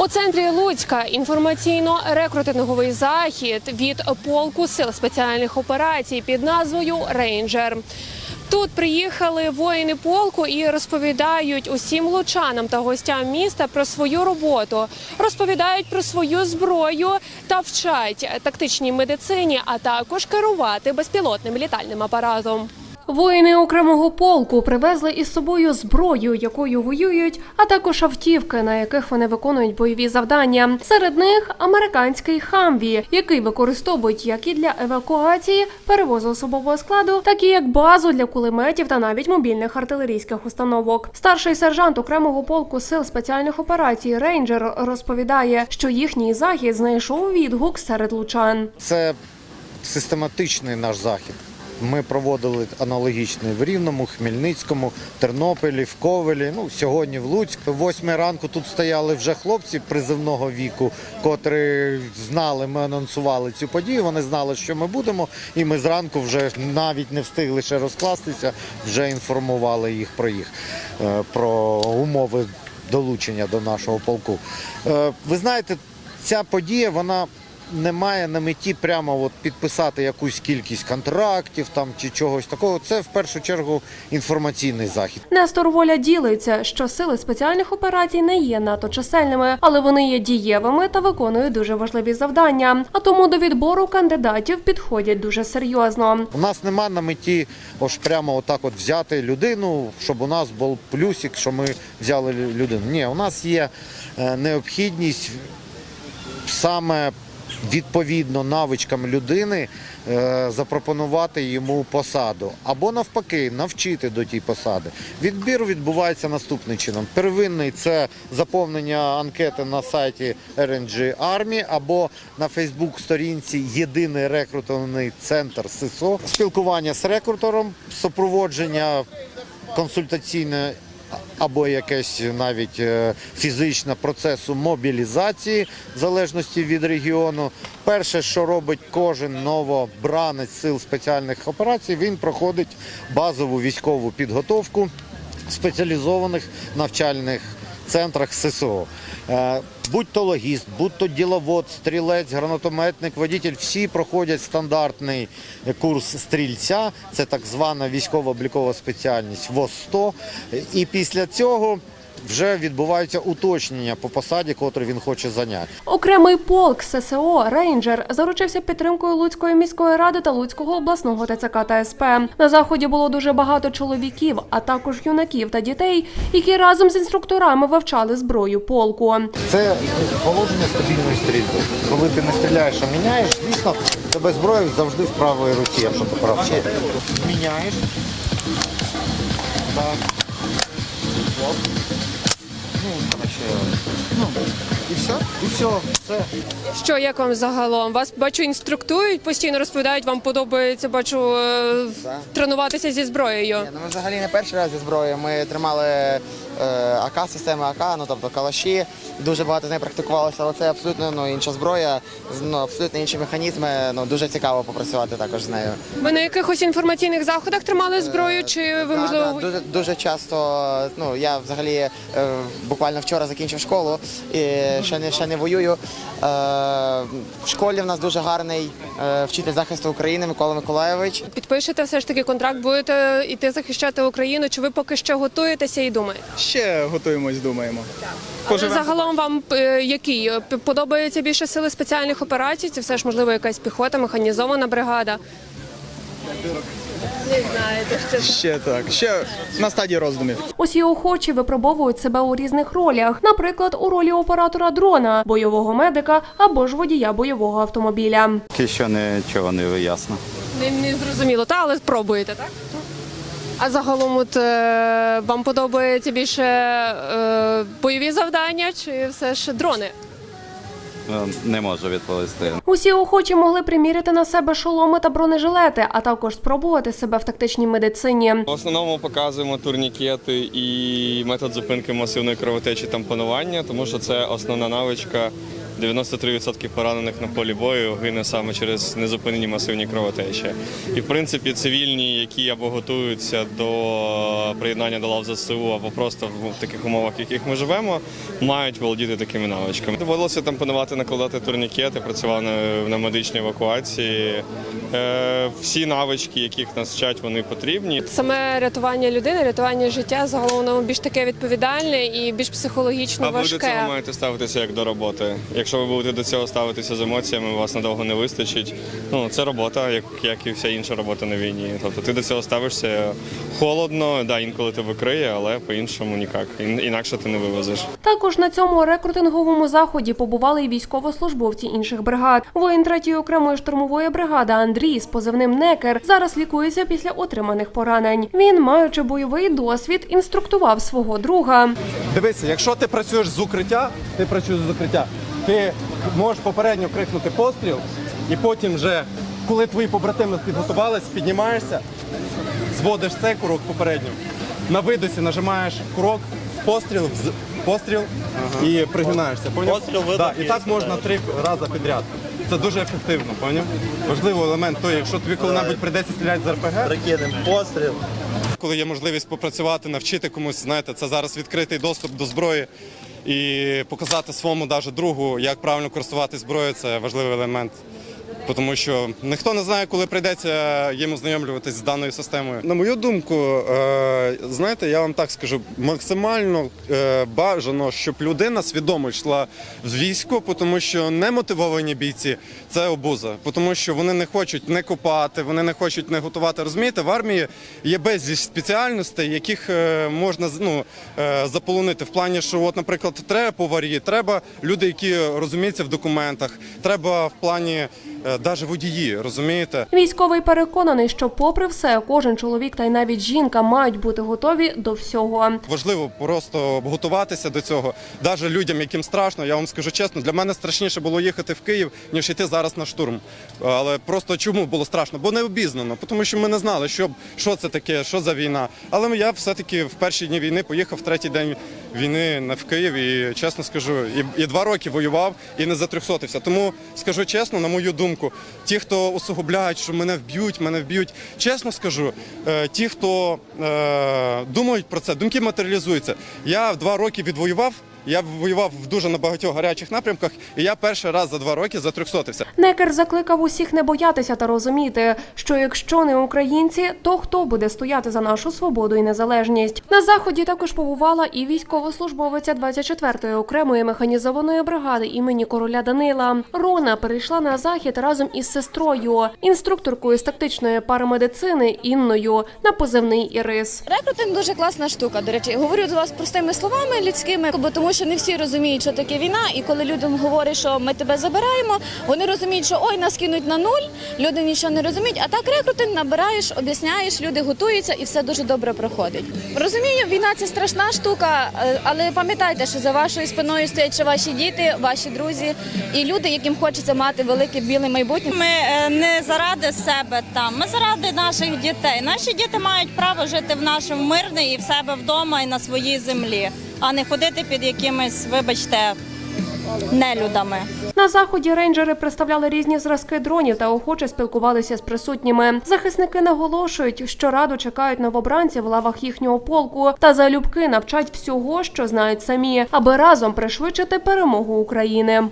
У центрі Луцька інформаційно-рекрутинговий захід від полку сил спеціальних операцій під назвою Рейнджер. Тут приїхали воїни полку і розповідають усім лучанам та гостям міста про свою роботу, розповідають про свою зброю та вчать тактичній медицині, а також керувати безпілотним літальним апаратом. Воїни окремого полку привезли із собою зброю, якою воюють, а також автівки, на яких вони виконують бойові завдання. Серед них американський хамві, який використовують як і для евакуації, перевозу особового складу, так і як базу для кулеметів та навіть мобільних артилерійських установок. Старший сержант окремого полку сил спеціальних операцій Рейнджер розповідає, що їхній захід знайшов відгук серед лучан. Це систематичний наш захід. Ми проводили аналогічний в Рівному, Хмельницькому, Тернополі, в Ковелі. Ну сьогодні в Луцьку. Восьмій ранку тут стояли вже хлопці призивного віку, котрі знали, ми анонсували цю подію. Вони знали, що ми будемо, і ми зранку вже навіть не встигли ще розкластися, вже інформували їх про їх е, про умови долучення до нашого полку. Е, Ви знаєте, ця подія вона не має на меті прямо от підписати якусь кількість контрактів там чи чогось такого. Це в першу чергу інформаційний захід. Нестор Воля ділиться, що сили спеціальних операцій не є надто чисельними, але вони є дієвими та виконують дуже важливі завдання. А тому до відбору кандидатів підходять дуже серйозно. У нас нема на меті ось прямо отак от взяти людину, щоб у нас був плюсик, що ми взяли людину. Ні, у нас є е, необхідність саме відповідно навичкам людини е, запропонувати йому посаду або навпаки навчити до тієї посади. Відбір відбувається наступним чином. Первинний це заповнення анкети на сайті RNG Army або на Фейсбук-сторінці Єдиний рекрутний центр СИСО, спілкування з рекрутером, супроводження консультаційне або якесь навіть е, фізичне процесу мобілізації в залежності від регіону. Перше, що робить кожен новобранець сил спеціальних операцій, він проходить базову військову підготовку спеціалізованих навчальних центрах ССО. Е, Будь-то логіст, будь-то діловод, стрілець, гранатометник, водитель, всі проходять стандартний курс стрільця, це так звана військово-облікова спеціальність ВОЗ-100. І після цього вже відбуваються уточнення по посаді, котру він хоче зайняти. Окремий полк ССО Рейнджер заручився підтримкою Луцької міської ради та Луцького обласного ТЦК та СП. На заході було дуже багато чоловіків, а також юнаків та дітей, які разом з інструкторами вивчали зброю полку. Це положення стабільної стрільби. Коли ти не стріляєш, а міняєш, звісно, тебе зброя завжди в правій руці, якщо ти прав. Міняєш. Так. Оп. Ну, коротше, ну, і все, і все, все. Що як вам загалом? Вас бачу, інструктують, постійно розповідають, вам подобається, бачу е, Так. тренуватися зі зброєю. Ні, ну ми взагалі не перший раз зі зброєю. Ми тримали е, АК, системи АК, ну тобто калаші. Дуже багато з нею практикувалося, але це абсолютно ну, інша зброя, з- ну, абсолютно інші механізми. Ну дуже цікаво попрацювати також з нею. Ви на якихось інформаційних заходах тримали зброю, чи ви Да, можливо да, дуже, дуже часто. Ну я взагалі е, буквально вчора закінчив школу і ще не ще не воюю. Е, в школі в нас дуже гарний е, вчитель захисту України Микола Миколайович. підпишете все ж таки контракт, будете йти захищати Україну? Чи ви поки що готуєтеся і думаєте? Ще готуємось, думаємо. Але загалом вам е, який подобається більше сили спеціальних операцій? Це все ж можливо якась піхота, механізована бригада. Не знаєте, що Ще так. Ще на стадії роздумів. Усі охочі випробовують себе у різних ролях, наприклад, у ролі оператора дрона, бойового медика або ж водія бойового автомобіля. Поки що нічого не ясно. Не, не зрозуміло, та але спробуєте, так? А загалом, от е, вам подобається більше е, бойові завдання чи все ж дрони? Е, Не можу відповісти. Усі охочі могли приміряти на себе шоломи та бронежилети, а також спробувати себе в тактичній медицині. В основному показуємо турнікети і метод зупинки масивної кровотечі тампонування, тому що це основна навичка 93% поранених на полі бою гине саме через незупинені масивні кровотечі. І в принципі цивільні, які або готуються до приєднання до лав ЗСУ, або просто в таких умовах, в яких ми живемо, мають володіти такими навичками. Доводилося там панувати, накладати турнікети, працював на, медичній евакуації. Е, всі навички, яких нас вчать, вони потрібні. Саме рятування людини, рятування життя загалом більш таке відповідальне і більш психологічно А ви до цього важке. маєте ставитися як до роботи. Якщо ви будете до цього ставитися з емоціями, вас надовго не вистачить. Ну це робота, як, як і вся інша робота на війні. Тобто ти до цього ставишся холодно, да, інколи тебе криє, але по-іншому ніяк. Інакше ти не вивезеш. Також на цьому рекрутинговому заході побували і військовослужбовці інших бригад. Воїн третьої окремої штурмової бригади Андрій з позивним Некер зараз лікується після отриманих поранень. Він, маючи бойовий досвід, інструктував свого друга. Дивися, якщо ти працюєш з укриття, ти працюєш з укриття, ти можеш попередньо крикнути постріл, і потім вже, коли твої побратими підготувались, піднімаєшся, зводиш цей курок попередньо. На видосі нажимаєш курок, постріл, вз- постріл і пригинаєшся. Поняв? Постріл, видох да, і і так можна три рази підряд. Це дуже ефективно, поняв? Важливий елемент той, якщо тобі коли-небудь прийдеться стріляти з РПГ, Прикинемо постріл. коли є можливість попрацювати, навчити комусь, знаєте, це зараз відкритий доступ до зброї. І показати своєму даже другу, як правильно користуватися зброєю, це важливий елемент. Тому що ніхто не знає, коли прийдеться їм ознайомлюватись з даною системою. На мою думку, е, знаєте, я вам так скажу, максимально е, бажано, щоб людина свідомо йшла в військо, тому що немотивовані бійці це обуза, тому що вони не хочуть не копати, вони не хочуть не готувати. Розумієте, в армії є безліч спеціальностей, яких е, можна ну, заполонити в плані, що, от, наприклад, треба поварі, треба люди, які розуміються в документах, треба в плані навіть водії, розумієте? Військовий переконаний, що, попри все, кожен чоловік та й навіть жінка мають бути готові до всього. Важливо просто готуватися до цього. Навіть людям, яким страшно, я вам скажу чесно, для мене страшніше було їхати в Київ, ніж йти зараз на штурм. Але просто чому було страшно? Бо не обізнано, тому що ми не знали, що, що це таке, що за війна. Але я все-таки в перші дні війни поїхав в третій день війни на в Київ і чесно скажу, і, і два роки воював і не затрьохсотився. Тому скажу чесно, на мою думку, ті, хто усугубляють, що мене вб'ють, мене вб'ють. Чесно скажу, е, ті, хто е, думають про це, думки матеріалізуються. Я в два роки відвоював. Я воював в дуже на багатьох гарячих напрямках, і я перший раз за два роки затрьохсотився. Некер закликав усіх не боятися та розуміти, що якщо не українці, то хто буде стояти за нашу свободу і незалежність. На заході також побувала і військовослужбовиця 24-ї окремої механізованої бригади імені короля Данила. Рона перейшла на захід разом із сестрою, інструкторкою з тактичної парамедицини Інною на позивний Ірис. Рекрутинг дуже класна штука. До речі, говорю до вас простими словами людськими, бо тому що не всі розуміють, що таке війна. І коли людям говорять, що ми тебе забираємо, вони розуміють, що ой, нас кинуть на нуль. Люди нічого не розуміють. А так рекрутинг набираєш, об'ясняєш, люди готуються і все дуже добре проходить. Розумію, війна це страшна штука, е, але пам'ятайте, що за вашою спиною стоять ще ваші діти, ваші друзі і люди, яким хочеться мати велике біле майбутнє. Ми е, не заради себе там, ми заради наших дітей. Наші діти мають право жити в нашому мирній і в себе вдома і на своїй землі, а не ходити під якимись, вибачте, нелюдами. На заході рейнджери представляли різні зразки дронів та охоче спілкувалися з присутніми. Захисники наголошують, що раду чекають новобранців в лавах їхнього полку та залюбки навчать всього, що знають самі, аби разом пришвидшити перемогу України.